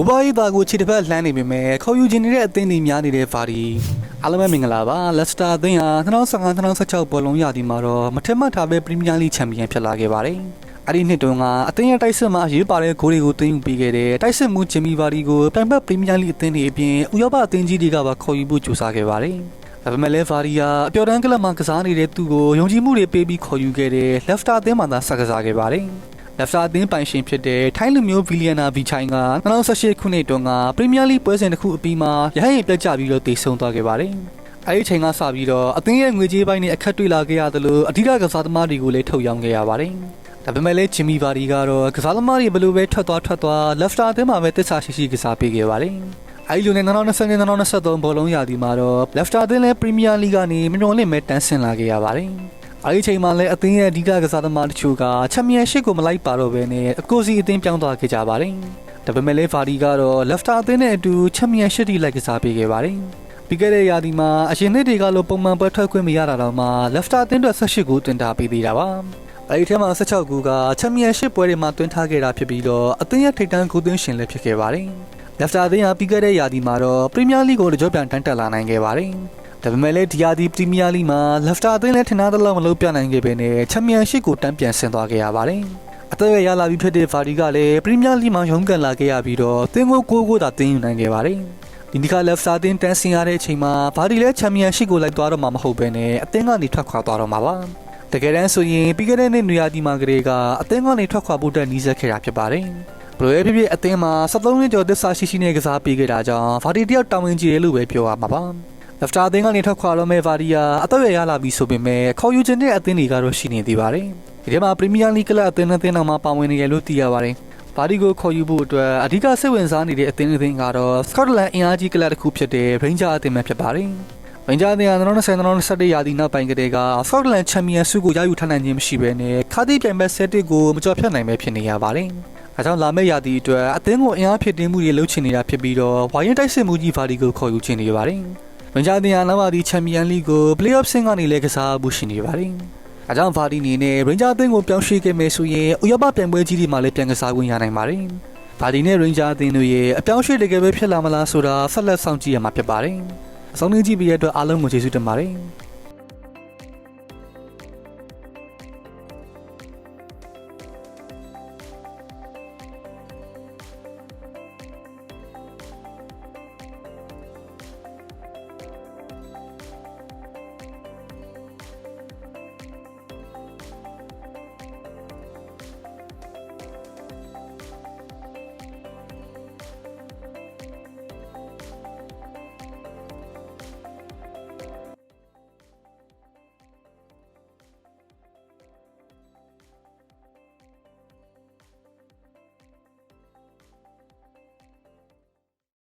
ဘူပါရီသားကိုခြေတစ်ဖက်လှမ်းနေပေမဲ့ခေါ်ယူခြင်းနေတဲ့အသင်းတွေများနေတဲ့ဗာဒီအားလုံးပဲမင်္ဂလာပါလက်စတာအသင်းဟာ2015-2016ဘောလုံးရာသီမှာတော့မထက်မှတ်ထားပဲပရီးမီးယားလိချန်ပီယံဖြစ်လာခဲ့ပါတယ်အဲ့ဒီနှစ်တုန်းကအသင်းရဲ့တိုက်စစ်မှာရေးပါတဲ့ဂိုးတွေကိုတင်ယူပေးခဲ့တဲ့တိုက်စစ်မှုဂျင်မီဗာဒီကိုပြိုင်ဘက်ပရီးမီးယားလိအသင်းတွေအပြင်ဥရောပအသင်းကြီးတွေကပါခေါ်ယူဖို့ကြိုးစားခဲ့ပါတယ်ဒါပေမဲ့လည်းဗာဒီယာအပျော်တမ်းကလပ်မှာကစားနေတဲ့သူ့ကိုယုံကြည်မှုတွေပေးပြီးခေါ်ယူခဲ့တဲ့လက်စတာအသင်းမှာသာဆက်ကစားခဲ့ပါတယ် လက်ဖတာအသင်းပိုင်ရှင်ဖြစ်တဲ့ထိုင်းလူမျိုးဗီလီယနာဗီချိုင်က2018ခုနှစ်တုန်းကပရီးမီးယားလိပွဲစဉ်တစ်ခုအပြီးမှာရဟရင်ပြတ်ကျပြီးတော့တည်ဆုံသွားခဲ့ပါတယ်။အဲဒီအချိန်ကစပြီးတော့အသင်းရဲ့ငွေကြေးပိုင်းနဲ့အခက်တွေ့လာခဲ့ရသလိုအဓိကကစားသမားတွေကိုလည်းထုတ်ရောင်းခဲ့ရပါတယ်။ဒါပေမဲ့လည်းဂျင်မီဗာဒီကတော့ကစားသမားတွေဘယ်လိုပဲထွက်သွားထွက်သွားလက်ဖတာအသင်းမှာပဲတစ္ဆာရှိရှိကစားပေးခဲ့ပါတယ်။အဲဒီလိုနဲ့2020-2023ဘောလုံးရာသီမှာတော့လက်ဖတာအသင်းလည်းပရီးမီးယားလိကနေမမျှော်လင့်မဲ့တန်းဆင်လာခဲ့ရပါတယ်။ အဲဒီချိန်မှာလည်းအသင်းရဲ့အဓိကကစားသမားတချို့ကချန်ပီယံရှစ်ကိုမလိုက်ပါတော့ဘဲနဲ့အကိုစီအသင်းပြောင်းသွားခဲ့ကြပါတယ်။ဒါပေမဲ့လည်းဗာဒီကတော့လက်ဖတာအသင်းနဲ့အတူချန်ပီယံရှစ်တီလိုက်ကစားပေးခဲ့ပါတယ်။ပြီးခဲ့တဲ့ရာသီမှာအရင်နှစ်တွေကလိုပုံမှန်ပွဲထွက်ခွင့်မရတာတော့မှလက်ဖတာအသင်းအတွက်18ကိုတင်တာပေးသေးတာပါ။အဲဒီထဲမှာ16ကူကချန်ပီယံရှစ်ပွဲတွေမှာတွင်းထားခဲ့တာဖြစ်ပြီးတော့အသင်းရဲ့ထိပ်တန်းကိုသွင်းရှင်လည်းဖြစ်ခဲ့ပါတယ်။လက်ဖတာအသင်းဟာပြီးခဲ့တဲ့ရာသီမှာတော့ပရီးမီးယားလိကိုကြော့ပြန်တန်းတက်လာနိုင်ခဲ့ပါတယ်။ ဒါပေမဲ့လည်းဒီယာဒီပရီးမီးယားလိမှာလက်ဖတာအသင်းလည်းထင်သားသလောက်မလုပ်ပြနိုင်ခဲ့ပဲနဲ့ချန်ပီယံရှစ်ကိုတန်းပြန်ဆင်သွားခဲ့ရပါတယ်။အသက်ရရလာပြီးဖြစ်တဲ့ဗာဒီကလည်းပရီးမီးယားလိမှာရုန်းကန်လာခဲ့ရပြီးတော့သင်းကိုကိုကိုသာတင်းယူနိုင်ခဲ့ပါတယ်။ဒီနေ့ကလက်ဖတာအသင်းတန်းဆင်ရတဲ့အချိန်မှာဗာဒီလည်းချန်ပီယံရှစ်ကိုလိုက်သွားတော့မှာမဟုတ်ပဲနဲ့အသင်းကနေထွက်ခွာသွားတော့မှာပါ။တကယ်တမ်းဆိုရင်ပြီးခဲ့တဲ့နှစ်နွေရာသီမှာကလေးကအသင်းကနေထွက်ခွာဖို့အတွက်နှီးစက်ခဲ့တာဖြစ်ပါတယ်။ဘလိုပဲဖြစ်ဖြစ်အသင်းမှာ73နှစ်ကျော်သစ္စာရှိရှိနဲ့ကစားပေးခဲ့တာကြောင့်ဗာဒီတယောက်တာဝန်ကြီးတယ်လို့ပဲပြောရမှာပါ။ လက်ဖတာအသင်းကနေထွက်ခွာတော့မဲ့ဗာဒီယာအသက်ရရလာပြီဆိုပေမဲ့ခေါ်ယူခြင်းတဲ့အသင်းတွေကတော့ရှိနေသေးပါတယ်။ဒီထဲမှာပရီးမီးယားလိကလပ်အသင်းအသင်းတော်မှာပါဝင်နေတယ်လို့သိရပါတယ်။ဗာဒီကိုခေါ်ယူဖို့အတွက်အဓိကစိတ်ဝင်စားနေတဲ့အသင်းအသင်းကတော့စကော့တလန်အင်အားကြီးကလပ်တစ်ခုဖြစ်တဲ့ရိန်းဂျာအသင်းပဲဖြစ်ပါတယ်။ရိန်းဂျာအသင်းက2020-2021ရာသီနောက်ပိုင်းကတည်းကစကော့တလန်ချန်ပီယံဆုကိုရယူထားနိုင်ခြင်းမရှိဘဲနဲ့ခါးသီးပြိုင်ဘက်ဆက်တစ်ကိုမကျော်ဖြတ်နိုင်ပဲဖြစ်နေရပါတယ်။အဲကြောင့်လာမယ့်ရာသီအတွက်အသင်းကိုအင်အားဖြစ်တင်းမှုတွေလုပ်ချင်နေတာဖြစ်ပြီးတော့ဝိုင်းရင်တိုက်စစ်မှုကြီးဗာဒီကိုခေါ်ယူချင်နေပါတယ်။ ဝင်ကြတဲ့နာမဒီချန်ပီယံလိကို play-off ဆင့်ကနေလည်းကစားဖို့ရှိနေပါတယ်။အဲကြောင့်ဗာဒီနေနဲ့ရင်ဂျာအသင်းကိုပြောင်းရွှေ့ခဲ့မယ်ဆိုရင်ဥရောပပြိုင်ပွဲကြီးတွေမှာလည်းပြန်ကစားခွင့်ရနိုင်ပါတယ်။ဗာဒီနဲ့ရင်ဂျာအသင်းတို့ရဲ့အပြောင်းရွှေ့တကယ်ပဲဖြစ်လာမလားဆိုတာဆက်လက်စောင့်ကြည့်ရမှာဖြစ်ပါတယ်။အဆုံးထိကြည့်ပြီးတဲ့အတွက်အားလုံးကိုကျေးဇူးတင်ပါတယ်။